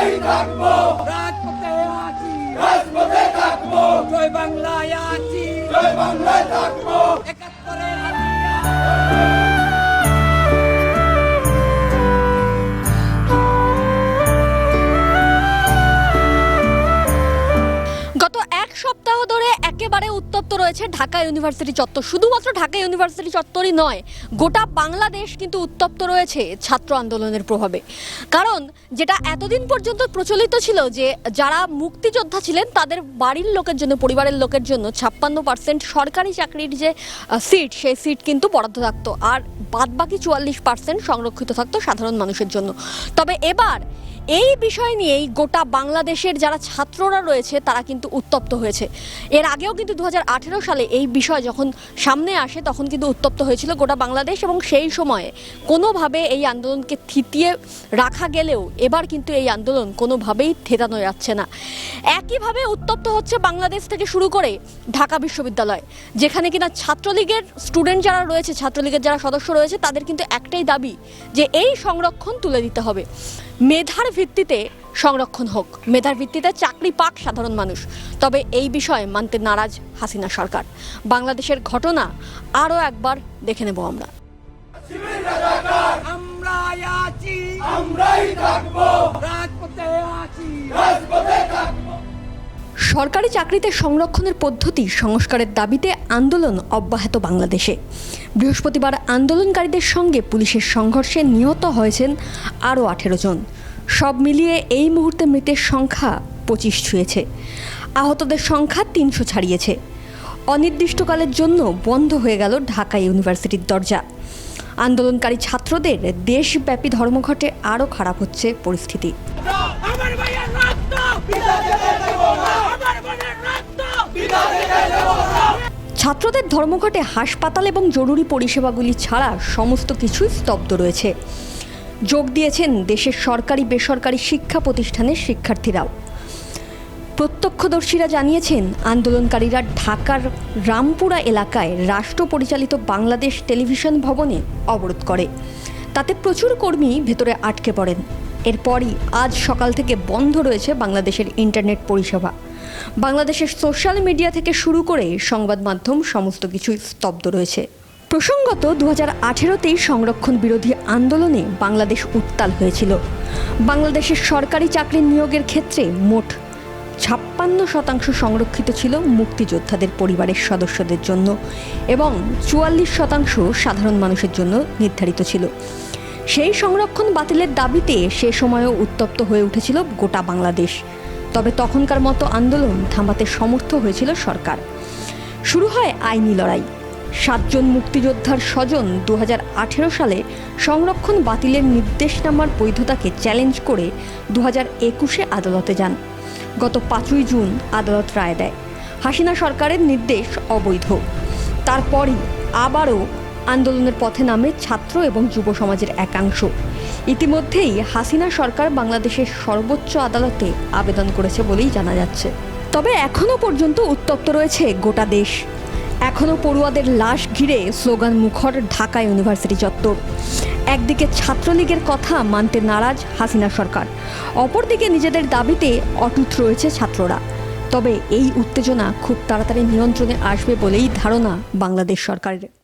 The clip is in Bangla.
থাকব। রাজপথে আছি। রাজপথে থাকব। জয় বাংলায় আছি। জয় বাংলায় থাকব। রয়েছে ঢাকা ইউনিভার্সিটি চত্বর। শুধুমাত্র ঢাকা ইউনিভার্সিটি চত্বরই নয়, গোটা বাংলাদেশ কিন্তু উত্তপ্ত রয়েছে ছাত্র আন্দোলনের প্রভাবে। কারণ যেটা এতদিন পর্যন্ত প্রচলিত ছিল যে যারা মুক্তিযোদ্ধা ছিলেন, তাদের বাড়ির লোকের জন্য, পরিবারের লোকের জন্য ছাপ্পান্ন পার্সেন্ট সরকারি চাকরির যে সিট সেই সিট কিন্তু বরাদ্দ থাকতো। আর বাদবাকি চুয়াল্লিশ পার্সেন্ট সংরক্ষিত থাকতো সাধারণ মানুষের জন্য। তবে এবার এই বিষয় নিয়েই গোটা বাংলাদেশের যারা ছাত্ররা রয়েছে, তারা কিন্তু উত্তপ্ত হয়েছে। এর আগেও কিন্তু দু হাজার আঠেরো সালে এই বিষয় যখন সামনে আসে, তখন কিন্তু উত্তপ্ত হয়েছিল গোটা বাংলাদেশ এবং সেই সময়ে কোনোভাবে এই আন্দোলনকে থিতিয়ে রাখা গেলেও এবার কিন্তু এই আন্দোলন কোনোভাবেই থেতানো যাচ্ছে না। একইভাবে উত্তপ্ত হচ্ছে বাংলাদেশ থেকে শুরু করে ঢাকা বিশ্ববিদ্যালয়, যেখানে কিনা ছাত্রলীগের স্টুডেন্ট যারা রয়েছে, ছাত্রলীগের যারা সদস্য রয়েছে, তাদের কিন্তু একটাই দাবি যে এই সংরক্ষণ তুলে দিতে হবে। মেধার ভিত্তিতে সংরক্ষণ হোক। মেধার ভিত্তিতে চাকরি পাক সাধারণ মানুষ। তবে এই বিষয়ে মানতে নারাজ হাসিনা সরকার। বাংলাদেশের ঘটনা আরও একবার দেখে নেব আমরা। আছি। আমরাই থাকব। রাজপথে আছি। সরকারি চাকরিতে সংরক্ষণের পদ্ধতি সংস্কারের দাবিতে আন্দোলন অব্যাহত বাংলাদেশে। বৃহস্পতিবার আন্দোলনকারীদের সঙ্গে পুলিশের সংঘর্ষে নিহত হয়েছেন আরও আঠেরো জন। সব মিলিয়ে এই মুহূর্তে মৃতের সংখ্যা পঁচিশ ছুঁয়েছে। আহতদের সংখ্যা তিনশো ছাড়িয়েছে। অনির্দিষ্টকালের জন্য বন্ধ হয়ে গেল ঢাকা ইউনিভার্সিটির দরজা। আন্দোলনকারী ছাত্রদের দেশব্যাপী ধর্মঘটে আরও খারাপ হচ্ছে পরিস্থিতি। ছাত্রদের ধর্মঘটে হাসপাতাল এবং জরুরি পরিষেবাগুলি ছাড়া সমস্ত কিছুই স্তব্ধ রয়েছে। যোগ দিয়েছেন দেশের সরকারি, বেসরকারি শিক্ষা প্রতিষ্ঠানের শিক্ষার্থীরাও। প্রত্যক্ষদর্শীরা জানিয়েছেন, আন্দোলনকারীরা ঢাকার রামপুরা এলাকায় রাষ্ট্র পরিচালিত বাংলাদেশ টেলিভিশন ভবনে অবরোধ করে। তাতে প্রচুর কর্মী ভেতরে আটকে পড়েন। এরপরই আজ সকাল থেকে বন্ধ রয়েছে বাংলাদেশের ইন্টারনেট পরিষেবা। বাংলাদেশের সোশ্যাল মিডিয়া থেকে শুরু করে সংবাদ মাধ্যম সমস্ত কিছুই স্তব্ধ রয়েছে। প্রসঙ্গত দু হাজার আঠেরোতেই সংরক্ষণ বিরোধী আন্দোলনে বাংলাদেশ উত্তাল হয়েছিল। বাংলাদেশের সরকারি চাকরি নিয়োগের ক্ষেত্রে মোট ছাপ্পান্ন শতাংশ সংরক্ষিত ছিল মুক্তিযোদ্ধাদের পরিবারের সদস্যদের জন্য এবং চুয়াল্লিশ শতাংশ সাধারণ মানুষের জন্য নির্ধারিত ছিল। সেই সংরক্ষণ বাতিলের দাবিতে সে সময়ও উত্তপ্ত হয়ে উঠেছিল গোটা বাংলাদেশ। তবে তখনকার মতো আন্দোলন থামাতে সমর্থ হয়েছিল সরকার। শুরু হয় আইনি লড়াই। সাতজন মুক্তিযোদ্ধার স্বজন দু হাজার আঠেরো সালে সংরক্ষণ বাতিলের নির্দেশনামার বৈধতাকে চ্যালেঞ্জ করে দু একুশে আদালতে যান। গত পাঁচই জুন আদালত রায় দেয়। হাসিনা সরকারের নির্দেশ অবৈধ। তারপরই আবারও আন্দোলনের পথে নামে ছাত্র এবং যুব সমাজের একাংশ। ইতিমধ্যেই হাসিনা সরকার বাংলাদেশের সর্বোচ্চ আদালতে আবেদন করেছে বলেই জানা যাচ্ছে। তবে এখনও পর্যন্ত উত্তপ্ত রয়েছে গোটা দেশ। এখনও পড়ুয়াদের লাশ ঘিরে স্লোগান মুখর ঢাকা ইউনিভার্সিটি চত্বর। একদিকে ছাত্রলীগের কথা মানতে নারাজ হাসিনা সরকার। অপরদিকে নিজেদের দাবিতে অটুট রয়েছে ছাত্ররা। তবে এই উত্তেজনা খুব তাড়াতাড়ি নিয়ন্ত্রণে আসবে বলেই ধারণা বাংলাদেশ সরকারের।